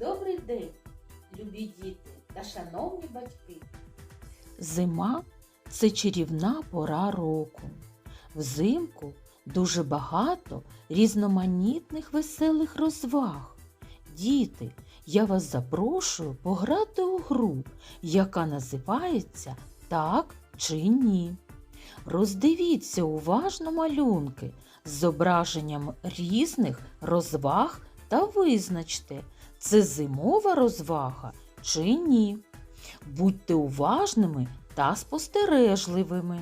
Добрий день, любі діти та шановні батьки. Зима це чарівна пора року. Взимку дуже багато різноманітних веселих розваг. Діти, я вас запрошую пограти у гру, яка називається Так чи ні. Роздивіться уважно малюнки з зображенням різних розваг та визначте, це зимова розвага чи ні. Будьте уважними та спостережливими.